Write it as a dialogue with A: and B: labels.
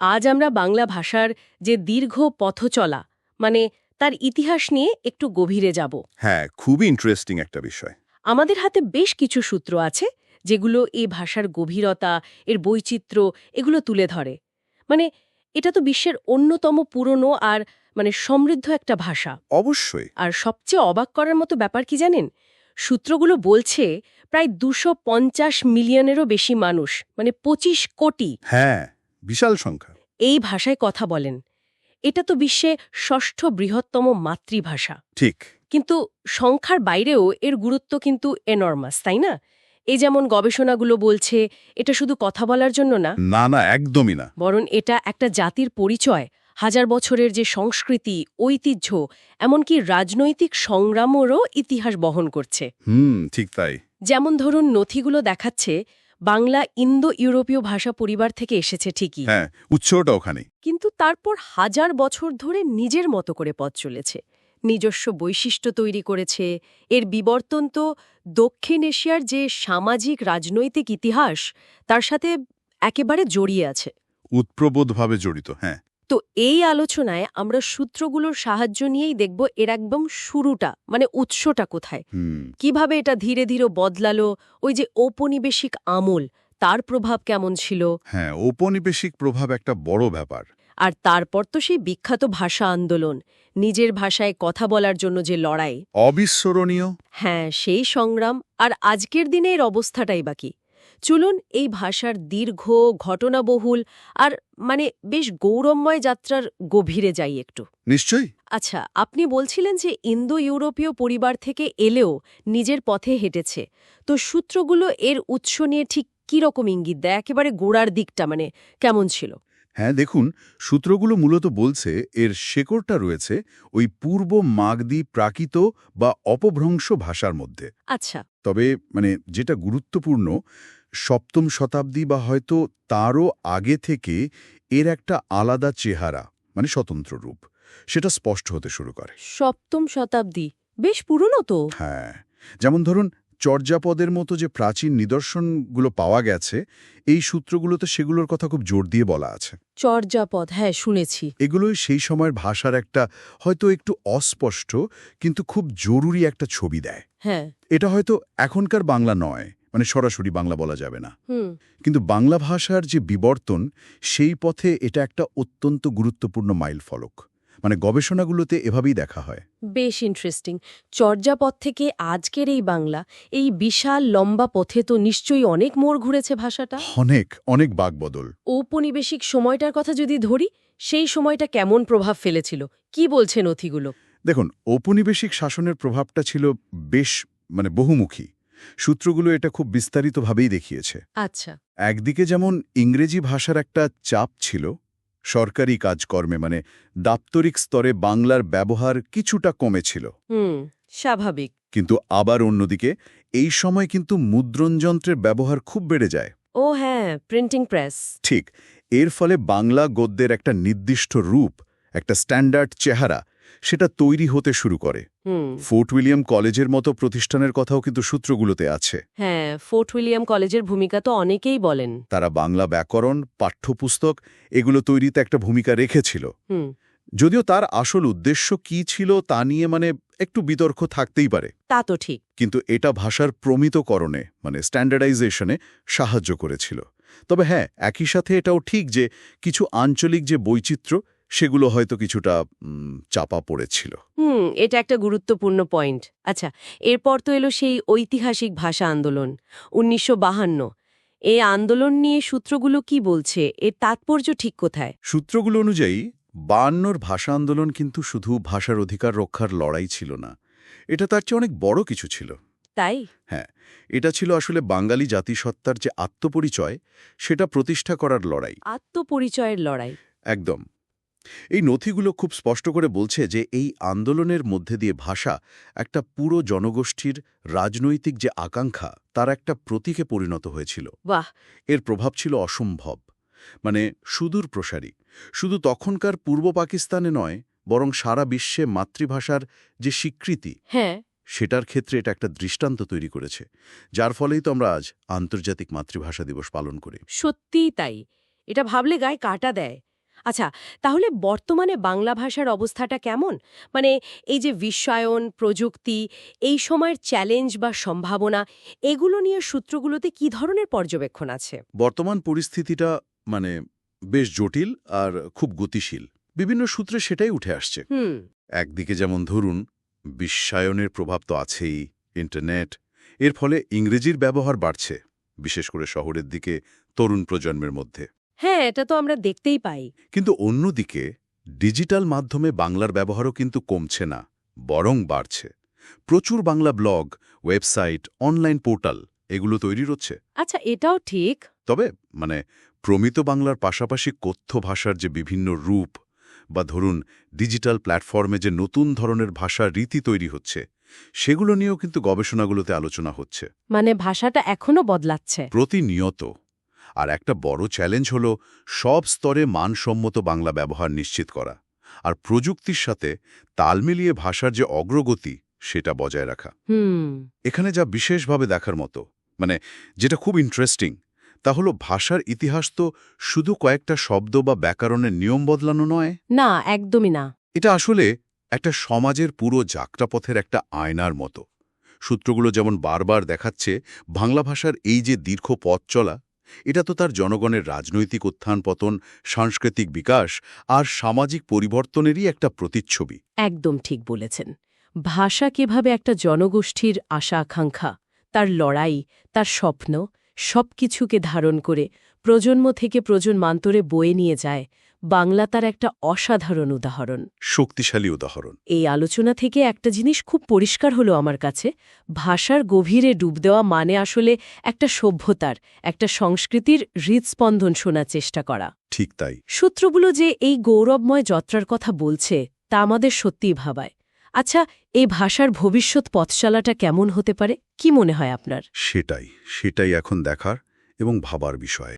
A: আজ আমরা বাংলা ভাষার যে দীর্ঘ পথচলা মানে তার ইতিহাস নিয়ে একটু গভীরে যাব।
B: হ্যাঁ খুবই ইন্টারেস্টিং একটা বিষয়।
A: আমাদের হাতে বেশ কিছু সূত্র আছে যেগুলো এই ভাষার গভীরতা এর বৈচিত্র্য এগুলো তুলে ধরে। মানে এটা তো বিশ্বের অন্যতম পুরনো আর মানে সমৃদ্ধ একটা ভাষা।
B: অবশ্যই।
A: আর সবচেয়ে অবাক করার মতো ব্যাপার কি জানেন? সূত্রগুলো বলছে প্রায় দুশো পঞ্চাশ মিলিয়নেরও বেশি মানুষ মানে ২৫ কোটি
B: হ্যাঁ। বিশাল সংখ্যা।
A: এই ভাষায় কথা বলেন। এটা তো বিশ্বে ষষ্ঠ বৃহত্তম মাতৃভাষা।
B: ঠিক।
A: কিন্তু সংখ্যার বাইরেও এর গুরুত্ব কিন্তু এনর্মাস তাই না? এই যেমন গবেষণাগুলো বলছে এটা শুধু কথা বলার জন্য না।
B: না না একদমই না।
A: বরং এটা একটা জাতির পরিচয় হাজার বছরের যে সংস্কৃতি ঐতিহ্য এমনকি রাজনৈতিক সংগ্রামেরও ইতিহাস বহন করছে।
B: হুম ঠিক তাই।
A: যেমন ধরুন নথিগুলো দেখাচ্ছে বাংলা ইন্দো ইউরোপীয় ভাষা পরিবার থেকে এসেছে ঠিকই।
B: হ্যাঁ উৎসটা ওখানে।
A: কিন্তু তারপর হাজার বছর ধরে নিজের মতো করে পথ চলেছে। নিজস্ব বৈশিষ্ট্য তৈরি করেছে। এর বিবর্তন তো দক্ষিণ এশিয়ার যে সামাজিক রাজনৈতিক ইতিহাস তার সাথে একেবারে জড়িয়ে আছে।
B: উৎপ্রবোধভাবে জড়িত হ্যাঁ।
A: তো এই আলোচনায় আমরা সূত্রগুলোর সাহায্য নিয়েই দেখব এর একদম শুরুটা মানে উৎসটা কোথায়। কীভাবে এটা ধীরে ধীরে বদলালো ওই যে ঔপনিবেশিক আমল তার প্রভাব কেমন ছিল?
B: হ্যাঁ ঔপনিবেশিক প্রভাব একটা বড় ব্যাপার।
A: আর তারপর তো সেই বিখ্যাত ভাষা আন্দোলন নিজের ভাষায় কথা বলার জন্য যে লড়াই।
B: অবিস্মরণীয়।
A: হ্যাঁ সেই সংগ্রাম আর আজকের দিনে এর অবস্থাটাই বাকি চলুন এই ভাষার দীর্ঘ ঘটনাবহুল আর মানে বেশ গৌরবময় যাত্রার গভীরে যাই একটু।
B: নিশ্চয়ই।
A: আচ্ছা আপনি বলছিলেন যে ইন্দো ইউরোপীয় পরিবার থেকে এলেও নিজের পথে হেঁটেছে। তো সূত্রগুলো এর উৎস নিয়ে ঠিক কীরকম ইঙ্গিত দেয়? একেবারে গোড়ার দিকটা মানে কেমন ছিল?
B: হ্যাঁ দেখুন সূত্রগুলো মূলত বলছে এর শেকড়টা রয়েছে ওই পূর্ব মাগদি প্রাকৃত বা অপভ্রংশ ভাষার মধ্যে।
A: আচ্ছা।
B: তবে মানে যেটা গুরুত্বপূর্ণ সপ্তম শতাব্দী বা হয়তো তারও আগে থেকে এর একটা আলাদা চেহারা মানে স্বতন্ত্র রূপ সেটা স্পষ্ট হতে শুরু করে।
A: সপ্তম শতাব্দী বেশ পুরনো তো।
B: হ্যাঁ যেমন ধরুন চর্যাপদের মতো যে প্রাচীন নিদর্শনগুলো পাওয়া গেছে এই সূত্রগুলোতে সেগুলোর কথা খুব জোর দিয়ে বলা আছে।
A: চর্যাপদ হ্যাঁ শুনেছি।
B: এগুলোই সেই সময়ের ভাষার একটা হয়তো একটু অস্পষ্ট কিন্তু খুব জরুরি একটা ছবি দেয়।
A: হ্যাঁ।
B: এটা হয়তো এখনকার বাংলা নয় মানে সরাসরি বাংলা বলা যাবে না। কিন্তু বাংলা ভাষার যে বিবর্তন সেই পথে এটা একটা অত্যন্ত গুরুত্বপূর্ণ মাইল ফলক মানে গবেষণাগুলোতে এভাবেই দেখা হয়।
A: বেশ ইন্টারেস্টিং চর্যাপথ থেকে আজকের এই বাংলা এই বিশাল লম্বা পথে তো নিশ্চয়ই অনেক মোড় ঘুরেছে ভাষাটা।
B: অনেক অনেক বাকবদল
A: ঔপনিবেশিক সময়টার কথা যদি ধরি সেই সময়টা কেমন প্রভাব ফেলেছিল? কি বলছে নথিগুলো
B: দেখুন ঔপনিবেশিক শাসনের প্রভাবটা ছিল বেশ মানে বহুমুখী। সূত্রগুলো এটা খুব বিস্তারিতভাবেই দেখিয়েছে।
A: আচ্ছা।
B: একদিকে যেমন ইংরেজি ভাষার একটা চাপ ছিল সরকারি কাজকর্মে মানে দাপ্তরিক স্তরে বাংলার ব্যবহার কিছুটা কমেছিল।
A: স্বাভাবিক।
B: কিন্তু আবার অন্যদিকে এই সময় কিন্তু মুদ্রণযন্ত্রের ব্যবহার খুব বেড়ে যায়।
A: ও হ্যাঁ প্রিন্টিং প্রেস
B: ঠিক এর ফলে বাংলা গদ্যের একটা নির্দিষ্ট রূপ একটা স্ট্যান্ডার্ড চেহারা সেটা তৈরি হতে শুরু করে। ফোর্ট উইলিয়াম কলেজের মতো প্রতিষ্ঠানের কথাও কিন্তু সূত্রগুলোতে আছে।
A: হ্যাঁ ফোর্ট উইলিয়াম কলেজের ভূমিকা তো অনেকেই বলেন।
B: তারা বাংলা ব্যাকরণ পাঠ্যপুস্তক এগুলো তৈরিতে একটা ভূমিকা রেখেছিল। যদিও তার আসল উদ্দেশ্য কি ছিল তা নিয়ে মানে একটু বিতর্ক থাকতেই পারে।
A: তা তো ঠিক।
B: কিন্তু এটা ভাষার প্রমিতকরণে মানে স্ট্যান্ডার্ডাইজেশনে সাহায্য করেছিল। তবে হ্যাঁ একই সাথে এটাও ঠিক যে কিছু আঞ্চলিক যে বৈচিত্র্য সেগুলো হয়তো কিছুটা চাপা পড়েছিল।
A: হুম এটা একটা গুরুত্বপূর্ণ পয়েন্ট। আচ্ছা এরপর তো এলো সেই ঐতিহাসিক ভাষা আন্দোলন উনিশশো বাহান্ন। এই আন্দোলন নিয়ে সূত্রগুলো কি বলছে? এর তাৎপর্য ঠিক কোথায়?
B: সূত্রগুলো অনুযায়ী বায়ান্নর ভাষা আন্দোলন কিন্তু শুধু ভাষার অধিকার রক্ষার লড়াই ছিল না। এটা তার চেয়ে অনেক বড় কিছু ছিল।
A: তাই?
B: হ্যাঁ এটা ছিল আসলে বাঙালি জাতিসত্তার যে আত্মপরিচয় সেটা প্রতিষ্ঠা করার লড়াই।
A: আত্মপরিচয়ের লড়াই।
B: একদম। এই নথিগুলো খুব স্পষ্ট করে বলছে যে এই আন্দোলনের মধ্যে দিয়ে ভাষা একটা পুরো জনগোষ্ঠীর রাজনৈতিক যে আকাঙ্ক্ষা তার একটা প্রতীকে পরিণত হয়েছিল।
A: বাহ!
B: এর প্রভাব ছিল অসম্ভব। মানে সুদূর প্রসারী। শুধু তখনকার পূর্ব পাকিস্তানে নয় বরং সারা বিশ্বে মাতৃভাষার যে স্বীকৃতি
A: হ্যাঁ।
B: সেটার ক্ষেত্রে এটা একটা দৃষ্টান্ত তৈরি করেছে। যার ফলেই তো আমরা আজ আন্তর্জাতিক মাতৃভাষা দিবস পালন করি।
A: সত্যিই তাই। এটা ভাবলে গায়ে কাটা দেয়। আচ্ছা তাহলে বর্তমানে বাংলা ভাষার অবস্থাটা কেমন? মানে এই যে বিশ্বায়ন প্রযুক্তি এই সময়ের চ্যালেঞ্জ বা সম্ভাবনা এগুলো নিয়ে সূত্রগুলোতে কি ধরনের পর্যবেক্ষণ আছে?
B: বর্তমান পরিস্থিতিটা মানে বেশ জটিল আর খুব গতিশীল। বিভিন্ন সূত্রে সেটাই উঠে আসছে। একদিকে যেমন ধরুন বিশ্বায়নের প্রভাব তো আছেই ইন্টারনেট এর ফলে ইংরেজির ব্যবহার বাড়ছে বিশেষ করে শহরের দিকে তরুণ প্রজন্মের মধ্যে।
A: হ্যাঁ এটা তো আমরা দেখতেই পাই।
B: কিন্তু অন্যদিকে ডিজিটাল মাধ্যমে বাংলার ব্যবহারও কিন্তু কমছে না বরং বাড়ছে। প্রচুর Bangla blog website online portal এগুলো তৈরি হচ্ছে
A: আচ্ছা এটাও ঠিক।
B: তবে মানে প্রমিত বাংলার পাশাপাশি কথ্য ভাষার যে বিভিন্ন রূপ বা ধরুন ডিজিটাল প্ল্যাটফর্মে যে নতুন ধরনের ভাষার রীতি তৈরি হচ্ছে সেগুলো নিয়েও কিন্তু গবেষণাগুলোতে আলোচনা হচ্ছে।
A: মানে ভাষাটা এখনও বদলাচ্ছে।
B: প্রতিনিয়ত। আর একটা বড় চ্যালেঞ্জ হল সব স্তরে মানসম্মত বাংলা ব্যবহার নিশ্চিত করা আর প্রযুক্তির সাথে তাল মিলিয়ে ভাষার যে অগ্রগতি সেটা বজায় রাখা। এখানে যা বিশেষভাবে দেখার মতো মানে যেটা খুব ইন্টারেস্টিং তা হলো ভাষার ইতিহাস তো শুধু কয়েকটা শব্দ বা ব্যাকরণের নিয়ম বদলানো নয়।
A: না একদমই না।
B: এটা আসলে একটা সমাজের পুরো যাত্রাপথের একটা আয়নার মতো। সূত্রগুলো যেমন বারবার দেখাচ্ছে বাংলা ভাষার এই যে দীর্ঘ পথ চলা এটা তো তার জনগণের রাজনৈতিক উত্থান, পতন, সাংস্কৃতিক বিকাশ আর সামাজিক পরিবর্তনেরই একটা প্রতিচ্ছবি।
A: একদম ঠিক বলেছেন। ভাষা কীভাবে একটা জনগোষ্ঠীর আশা আকাঙ্ক্ষা, তার লড়াই, তার স্বপ্ন, সবকিছুকে ধারণ করে প্রজন্ম থেকে প্রজন্মান্তরে বয়ে নিয়ে যায় বাংলা তার একটা অসাধারণ উদাহরণ।
B: শক্তিশালী উদাহরণ।
A: এই আলোচনা থেকে একটা জিনিস খুব পরিষ্কার হলো আমার কাছে ভাষার গভীরে ডুব দেওয়া মানে আসলে একটা সভ্যতার একটা সংস্কৃতির হৃদস্পন্দন শোনার চেষ্টা করা।
B: ঠিক তাই।
A: সূত্রগুলো যে এই গৌরবময় যাত্রার কথা বলছে তা আমাদের সত্যিই ভাবায়। আচ্ছা এই ভাষার ভবিষ্যৎ পথচালাটা কেমন হতে পারে? কি মনে হয় আপনার?
B: সেটাই সেটাই এখন দেখার এবং ভাবার বিষয়।